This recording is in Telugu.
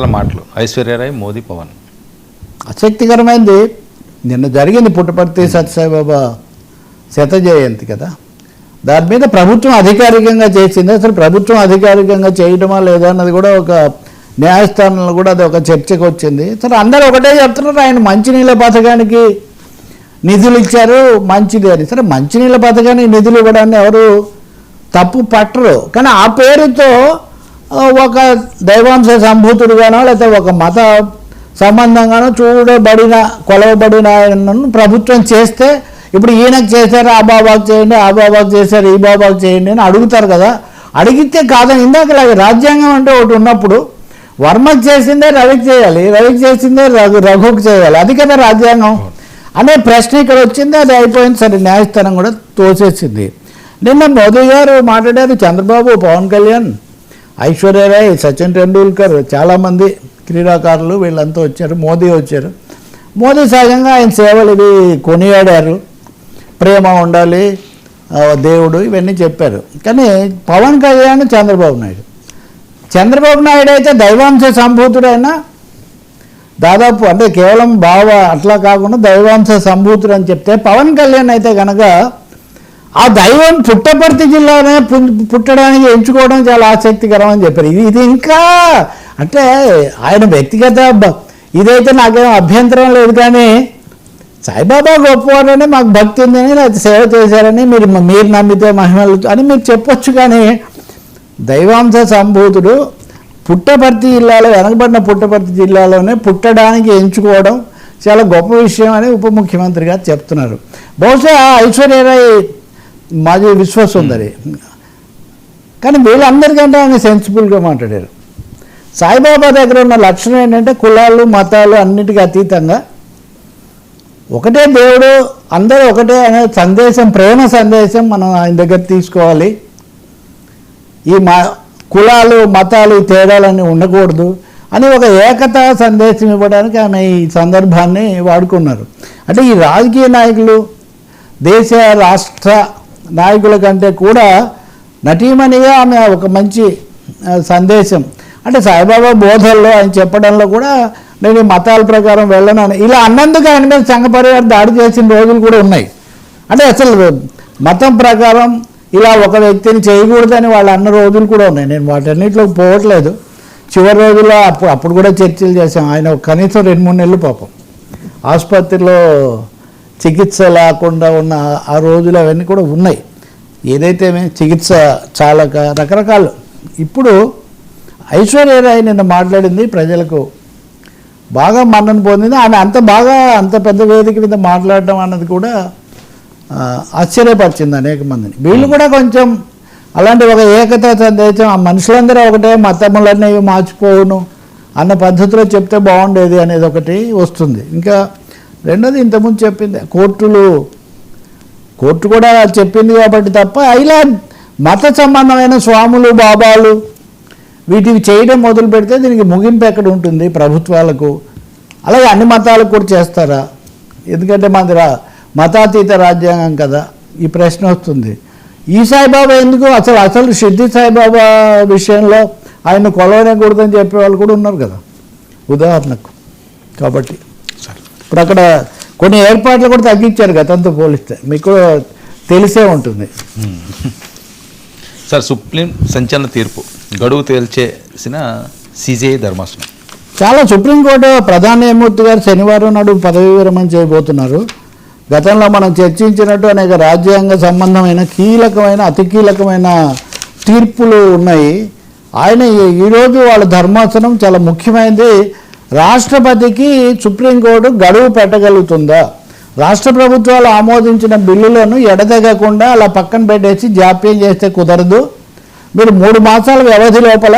మాటలు. ఐశ్వర్యరాయ్ మోదీ పవన్. ఆసక్తికరమైనది నిన్న జరిగింది పుట్టపర్తి సత్యసాయిబాబా శత జయంతి కదా. దాని మీద ప్రభుత్వం అధికారికంగా చేసింది. అసలు ప్రభుత్వం అధికారికంగా చేయడమా లేదా అన్నది కూడా ఒక న్యాయస్థానంలో కూడా అది ఒక చర్చకు వచ్చింది. సరే అందరూ ఒకటే చెప్తున్నారు ఆయన మంచినీళ్ళ పథకానికి నిధులు ఇచ్చారు మంచిది అని. సరే మంచినీళ్ళ పథకానికి నిధులు ఇవ్వడాన్ని ఎవరు తప్పు పట్టరు. కానీ ఆ పేరుతో ఒక దైవాంశ సంభూతుడుగానో లేకపోతే ఒక మత సంబంధంగానో చూడబడిన కొలవబడిన ప్రభుత్వం చేస్తే ఇప్పుడు ఈయనకు చేశారు ఆ బాబాకు చేయండి ఆ బాబాకు చేశారు ఈ బాబాకు చేయండి అని అడుగుతారు కదా. అడిగితే కాదని ఇందాక రాజ్యాంగం అంటే ఒకటి ఉన్నప్పుడు వర్మకు చేసిందే రవికి చేయాలి రవికి చేసిందే రఘు రఘుకు చేయాలి అది కదా రాజ్యాంగం. అనే ప్రశ్న ఇక్కడ వచ్చింది అది అయిపోయింది సరే న్యాయస్థానం కూడా తోసేసింది. నిన్న మోదీ గారు మాట్లాడారు చంద్రబాబు పవన్ కళ్యాణ్ ఐశ్వర్యరాయ్ సచిన్ టెండూల్కర్ చాలామంది క్రీడాకారులు వీళ్ళంతా వచ్చారు మోదీ వచ్చారు. మోదీ సహజంగా ఆయన సేవలు ఇవి కొనియాడారు. ప్రేమ ఉండాలి దేవుడు ఇవన్నీ చెప్పారు. కానీ పవన్ కళ్యాణ్ చంద్రబాబు నాయుడు. చంద్రబాబు నాయుడు అయితే దైవాంశ సంభూతుడైనా దాదాపు అంటే కేవలం భావ అట్లా కాకుండా దైవాంశ సంభూతుడు అని చెప్తే పవన్ కళ్యాణ్ అయితే కనుక ఆ దైవం పుట్టపర్తి జిల్లానే పుట్టడానికి ఎంచుకోవడం చాలా ఆసక్తికరం అని చెప్పారు. ఇది ఇది ఇంకా అంటే ఆయన వ్యక్తిగత ఇదైతే నాకేం అభ్యంతరం లేదు కానీ సాయిబాబా గొప్పవారని మాకు భక్తి ఉందని లేకపోతే సేవ చేశారని మీరు మీరు నమ్మితే మహిమలు అని మీరు చెప్పొచ్చు కానీ దైవాంశ సంభూతుడు పుట్టపర్తి జిల్లాలో వెనకబడిన పుట్టపర్తి జిల్లాలోనే పుట్టడానికి ఎంచుకోవడం చాలా గొప్ప విషయం అని ఉప ముఖ్యమంత్రి గారు చెప్తున్నారు. బహుశా ఐశ్వర్యరాయ్ మాజీ విశ్వసుందరి. కానీ వీళ్ళందరికంటే ఆయన సెన్సిబుల్గా మాట్లాడారు. సాయిబాబా దగ్గర ఉన్న లక్షణం ఏంటంటే కులాలు మతాలు అన్నిటికీ అతీతంగా ఒకటే దేవుడు అందరూ ఒకటే అనే సందేశం ప్రేమ సందేశం మనం ఆయన దగ్గర తీసుకోవాలి. ఈ మా కులాలు మతాలు తేడాలన్నీ ఉండకూడదు అని ఒక ఏకతా సందేశం ఇవ్వడానికి ఆమె ఈ సందర్భాన్ని వాడుకున్నారు. అంటే ఈ రాజకీయ నాయకులు దేశ రాష్ట్ర నాయకుల కంటే కూడా నటీమణిగా ఆమె ఒక మంచి సందేశం. అంటే సాయిబాబా బోధల్లో ఆయన చెప్పడంలో కూడా నేను మతాల ప్రకారం వెళ్ళను ఇలా అన్నందుకు ఆయన మీద సంఘ పరివారం దాడి చేసిన రోజులు కూడా ఉన్నాయి. అంటే అసలు మతం ప్రకారం ఇలా ఒక వ్యక్తిని చేయకూడదని వాళ్ళు అన్న రోజులు కూడా ఉన్నాయి. నేను వాటన్నిటిలో పోవట్లేదు. చివరి రోజుల్లో అప్పుడు అప్పుడు కూడా చర్చలు చేశాం. ఆయన కనీసం రెండు మూడు నెలలు పాపం. ఆసుపత్రిలో చికిత్స లేకుండా ఉన్న ఆ రోజులు అవన్నీ కూడా ఉన్నాయి. ఏదైతే చికిత్స చాలక రకరకాలు. ఇప్పుడు ఐశ్వర్యరాయ్ నిన్న మాట్లాడింది ప్రజలకు. బాగా మన్నన పొందింది. ఆమె అంత బాగా అంత పెద్ద వేదిక మీద మాట్లాడడం అన్నది కూడా ఆశ్చర్యపరిచింది అనేక మందిని. వీళ్ళు కూడా కొంచెం అలాంటి ఒక ఏకత సందేశం ఆ మనుషులందరూ ఒకటే మతములన్నీ మార్చిపోవును అన్న పద్ధతిలో చెప్తే బాగుండేది అనేది ఒకటి వస్తుంది. ఇంకా రెండోది ఇంతకుముందు చెప్పింది కోర్టులు కోర్టు కూడా చెప్పింది కాబట్టి తప్ప ఇలా మత సంబంధమైన స్వాములు బాబాలు వీటివి చేయడం మొదలు పెడితే దీనికి ముగింపు ఎక్కడ ఉంటుంది ప్రభుత్వాలకు? అలాగే అన్ని మతాలకు కూడా చేస్తారా? ఎందుకంటే మాది రా మతాతీత రాజ్యాంగం కదా ఈ ప్రశ్న వస్తుంది. ఈ సాయిబాబా ఎందుకు? అసలు అసలు సిద్ధి సాయిబాబా విషయంలో ఆయన కొలవనకూడదని చెప్పే వాళ్ళు కూడా ఉన్నారు కదా ఉదాహరణకు. కాబట్టి ఇప్పుడు అక్కడ కొన్ని ఏర్పాట్లు కూడా తగ్గించారు గతంతో పోలిస్తే. మీకు తెలిసే ఉంటుంది. సార్ సుప్రీం సంచలన తీర్పు గడువు తేల్చేసిన సిజేఐ ధర్మాసనం. చాలా సుప్రీంకోర్టు ప్రధాన న్యాయమూర్తి గారు శనివారం నాడు పదవి విరమణ చేయబోతున్నారు. గతంలో మనం చర్చించినట్టు అనేక రాజ్యాంగ సంబంధమైన కీలకమైన అతి కీలకమైన తీర్పులు ఉన్నాయి. ఆయన ఈ- ఈరోజు వాళ్ళ ధర్మాసనం చాలా ముఖ్యమైనది. రాష్ట్రపతికి సుప్రీంకోర్టు గడువు పెట్టగలుగుతుందా? రాష్ట్ర ప్రభుత్వాలు ఆమోదించిన బిల్లులను ఎడతెగకుండా అలా పక్కన పెట్టేసి జాప్యం చేస్తే కుదరదు? మీరు మూడు మాసాల వ్యవధి లోపల